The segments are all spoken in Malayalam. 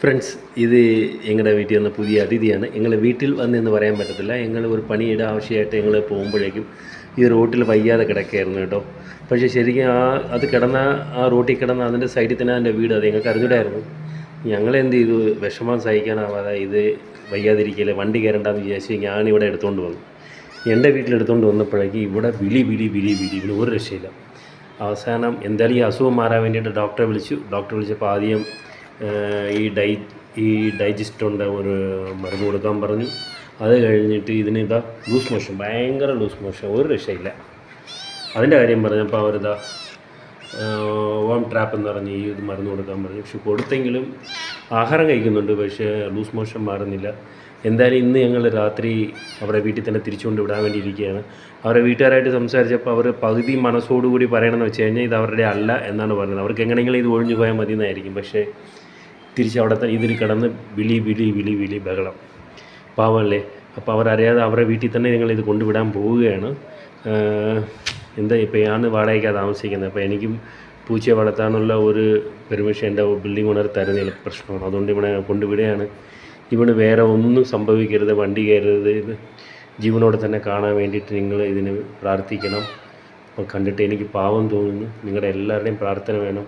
ഫ്രണ്ട്സ് ഇത് ഞങ്ങളുടെ വീട്ടിൽ വന്ന പുതിയ അതിഥിയാണ്. ഞങ്ങൾ വീട്ടിൽ വന്നെന്ന് പറയാൻ പറ്റത്തില്ല. ഞങ്ങൾ ഒരു പണിയുടെ ആവശ്യമായിട്ട് ഞങ്ങൾ പോകുമ്പോഴേക്കും ഈ റോട്ടിൽ വയ്യാതെ കിടക്കുകയായിരുന്നു കേട്ടോ. പക്ഷേ ശരിക്കും ആ അത് കിടന്ന ആ റോട്ടിൽ കിടന്ന അതിന്റെ സൈഡിൽ തന്നെ അതിന്റെ വീട് അത് ഞങ്ങൾക്ക് അറിഞ്ഞിടായിരുന്നു. ഞങ്ങൾ എന്ത് ചെയ്തു? വിഷമം സഹിക്കാനാവാതെ ഇത് വയ്യാതിരിക്കില്ല വണ്ടി കയറണ്ടെന്ന് വിചാരിച്ച് ഞാനിവിടെ എടുത്തുകൊണ്ട് വന്നു. എന്റെ വീട്ടിലെടുത്തുകൊണ്ട് വന്നപ്പോഴേക്കും ഇവിടെ വിളി വിളി വിളി വിളി വിളി ഒരു രക്ഷയില്ല. അവസാനം എന്തായാലും ഈ അസുഖം മാറാൻ വേണ്ടിയിട്ട് ഡോക്ടറെ വിളിച്ചു. ഡോക്ടറെ വിളിച്ചപ്പോൾ ആദ്യം ഈ ഡൈ ഈ ഡൈജസ്റ്റോണിന്റെ ഒരു മരുന്ന് കൊടുക്കാൻ പറഞ്ഞു. അത് കഴിഞ്ഞിട്ട് ഇതിന് ഇതാ ലൂസ് മോഷൻ ഭയങ്കര ലൂസ് മോഷൻ ഒരു രക്ഷയില്ല. അതിന്റെ കാര്യം പറഞ്ഞപ്പോൾ അവരിതാ വോം ട്രാപ്പ് എന്ന് പറഞ്ഞ് ഈ ഇത് മരുന്ന് കൊടുക്കാൻ പറഞ്ഞു. പക്ഷെ കൊടുത്തെങ്കിലും ആഹാരം കഴിക്കുന്നുണ്ട് പക്ഷേ ലൂസ് മോഷൻ മാറുന്നില്ല. എന്തായാലും ഇന്ന് ഞങ്ങൾ രാത്രി അവരുടെ വീട്ടിൽ തന്നെ തിരിച്ചുകൊണ്ട് വിടാൻ വേണ്ടി ഇരിക്കുകയാണ്. അവരുടെ വീട്ടുകാരായിട്ട് സംസാരിച്ചപ്പോൾ അവർ പകുതി മനസ്സോടുകൂടി പറയണമെന്ന് വെച്ച് കഴിഞ്ഞാൽ ഇത് അവരുടെ അല്ല എന്നാണ് പറഞ്ഞത്. അവർക്ക് എങ്ങനെയെങ്കിലും ഇത് ഒഴിഞ്ഞു പോയാൽ മതി എന്നായിരിക്കും പക്ഷേ തിരിച്ച് അവിടെ തന്നെ ഇതിൽ കിടന്ന് വിളി വിളി വിളി വിളി ബഹളം. പാവമല്ലേ? അപ്പോൾ അവരറിയാതെ അവരുടെ വീട്ടിൽ തന്നെ നിങ്ങൾ ഇത് കൊണ്ടുവിടാൻ പോവുകയാണ്. എന്താ ഇപ്പോൾ ഞാൻ വാടകയ്ക്കാണ് താമസിക്കുന്നത്. അപ്പോൾ എനിക്കും പൂച്ചയെ വളർത്താനുള്ള ഒരു പെർമിഷൻ എന്റെ ബിൽഡിംഗ് ഓണർ തരുന്നില്ല പ്രശ്നമാണ്. അതുകൊണ്ട് ഇവിടെ കൊണ്ടുവിടുകയാണ്. ഇവിടെ വേറെ ഒന്നും സംഭവിക്കരുത് വണ്ടി കയറരുത്. ഇത് ജീവനോടെ തന്നെ കാണാൻ വേണ്ടിയിട്ട് നിങ്ങൾ ഇതിന് പ്രാർത്ഥിക്കണം. അപ്പോൾ കണ്ടിട്ട് എനിക്ക് പാവം തോന്നുന്നു. നിങ്ങളുടെ എല്ലാവരുടെയും പ്രാർത്ഥന വേണം.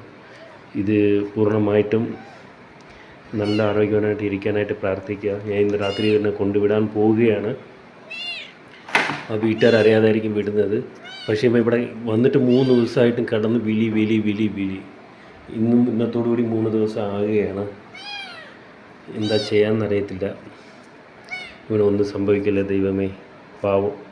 ഇത് പൂർണമായിട്ടും നല്ല ആരോഗ്യവാനായിട്ട് ഇരിക്കാനായിട്ട് പ്രാർത്ഥിക്കുക. ഞാൻ ഇന്ന് രാത്രി തന്നെ കൊണ്ടുവിടാൻ പോവുകയാണ്. ആ വീട്ടുകാർ അറിയാതായിരിക്കും വിടുന്നത്. പക്ഷേ ഇവിടെ വന്നിട്ട് മൂന്ന് ദിവസമായിട്ടും കിടന്ന് വിളി വിളി വിളി വിളി. ഇന്നും ഇന്നത്തോടു കൂടി മൂന്ന് ദിവസം ആകുകയാണ് എന്താ ചെയ്യാമെന്നറിയത്തില്ല ഇവനൊന്നും സംഭവിക്കില്ല ദൈവമേ. പാവം.